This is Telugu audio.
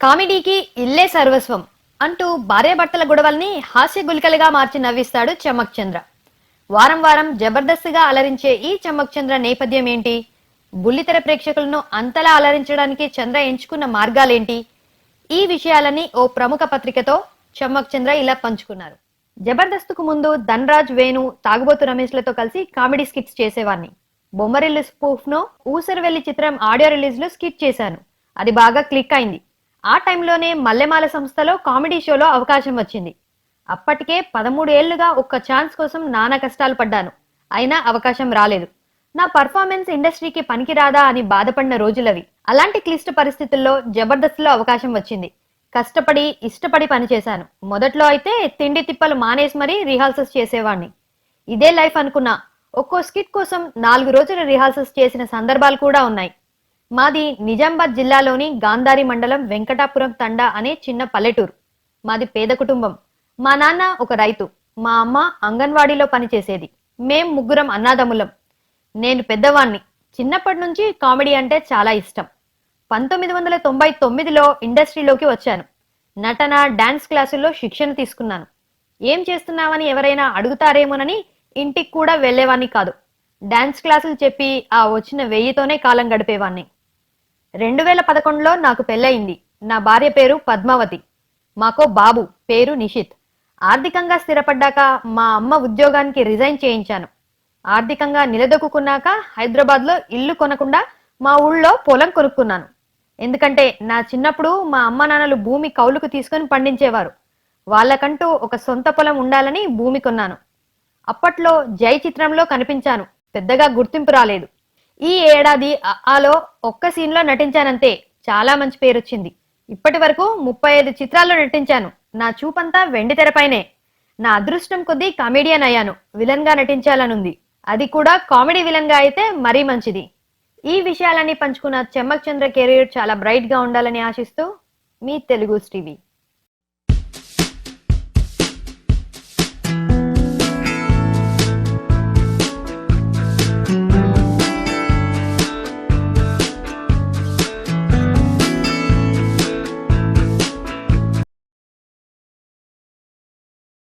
కామెడీకి ఇల్లే సర్వస్వం అంటూ భార్యాభర్తల గొడవల్ని హాస్య గులికలుగా మార్చి నవ్విస్తాడు చమక్ చంద్ర. వారం వారం జబర్దస్త్గా అలరించే ఈ చమక్ చంద్ర నేపథ్యం ఏంటి బుల్లితెర ప్రేక్షకులను అంతలా అలరించడానికి చంద్ర ఎంచుకున్న మార్గాలేంటి? ఈ విషయాలని ఓ ప్రముఖ పత్రికతో చమ్మక్ చంద్ర ఇలా పంచుకున్నారు. జబర్దస్త్కు ముందు ధన్రాజ్ వేణు తాగుబోతు రమేష్లతో కలిసి కామెడీ స్కిట్స్ చేసేవాడిని బొమ్మరిల్లు స్పూఫ్ను ఊసరవెల్లి చిత్రం ఆడియో రిలీజ్లో స్కిట్ చేశాను. అది బాగా క్లిక్ అయింది. ఆ టైంలోనే మల్లెమాల సంస్థలో కామెడీ షోలో అవకాశం వచ్చింది. అప్పటికే పదమూడు ఏళ్ళుగా ఒక్క ఛాన్స్ కోసం నానా కష్టాలు పడ్డాను. అయినా అవకాశం రాలేదు. నా పర్ఫార్మెన్స్ ఇండస్ట్రీకి పనికిరాదా అని బాధపడిన రోజులవి. అలాంటి క్లిష్ట పరిస్థితుల్లో జబర్దస్త్లో అవకాశం వచ్చింది. కష్టపడి ఇష్టపడి పనిచేశాను. మొదట్లో అయితే తిండి తిప్పలు మానేసి మరీ రిహార్సల్స్ చేసేవాడిని ఇదే లైఫ్ అనుకున్నా. ఒక్కో స్కిట్ కోసం నాలుగు రోజులు రిహార్సల్స్ చేసిన సందర్భాలు కూడా ఉన్నాయి. మాది నిజామాబాద్ జిల్లాలోని గాంధారి మండలం వెంకటాపురం తండా అనే చిన్న పల్లెటూరు. మాది పేద కుటుంబం. మా నాన్న ఒక రైతు. మా అమ్మ అంగన్వాడీలో పనిచేసేది. మేం ముగ్గురం అన్నాదమ్ములం. నేను పెద్దవాణ్ణి. చిన్నప్పటి నుంచి కామెడీ అంటే చాలా ఇష్టం. పంతొమ్మిది వందల తొంభై తొమ్మిదిలో ఇండస్ట్రీలోకి వచ్చాను. నటన డాన్స్ క్లాసుల్లో శిక్షణ తీసుకున్నాను. ఏం చేస్తున్నావని ఎవరైనా అడుగుతారేమోనని ఇంటికి కూడా వెళ్ళేవాణ్ణి కాదు. డాన్స్ క్లాసులు చెప్పి ఆ వచ్చిన వెయ్యితోనే కాలం గడిపేవాణ్ణి. రెండు వేల పదకొండులో నాకు పెళ్ళయింది. నా భార్య పేరు పద్మావతి. మాకో బాబు పేరు నిషిత్. ఆర్థికంగా స్థిరపడ్డాక మా అమ్మ ఉద్యోగానికి రిజైన్ చేయించాను. ఆర్థికంగా నిలదొక్కున్నాక హైదరాబాద్లో ఇల్లు కొనకుండా మా ఊళ్ళో పొలం కొనుక్కున్నాను. ఎందుకంటే నా చిన్నప్పుడు మా అమ్మ నాన్నలు భూమి కౌలుకు తీసుకొని పండించేవారు. వాళ్ళకంటూ ఒక సొంత పొలం ఉండాలని భూమి కొన్నాను. అప్పట్లో జై చిత్రంలో కనిపించాను. పెద్దగా గుర్తింపు రాలేదు. ఈ ఏడాది ఆలో ఒక్క సీన్లో నటించానంతే. చాలా మంచి పేరు వచ్చింది ఇప్పటి వరకు ముప్పై ఐదు చిత్రాల్లో నటించాను. నా చూపంతా వెండి తెరపైనే. నా అదృష్టం కొద్దీ కామెడియన్ అయ్యాను. విలన్గా నటించాలనుంది. అది కూడా కామెడీ విలన్గా అయితే మరీ మంచిది. ఈ విషయాలన్నీ పంచుకున్న చెమ్మక్ చంద్ర కెరీర్ చాలా బ్రైట్గా ఉండాలని ఆశిస్తూ మీ తెలుగు టీవీ.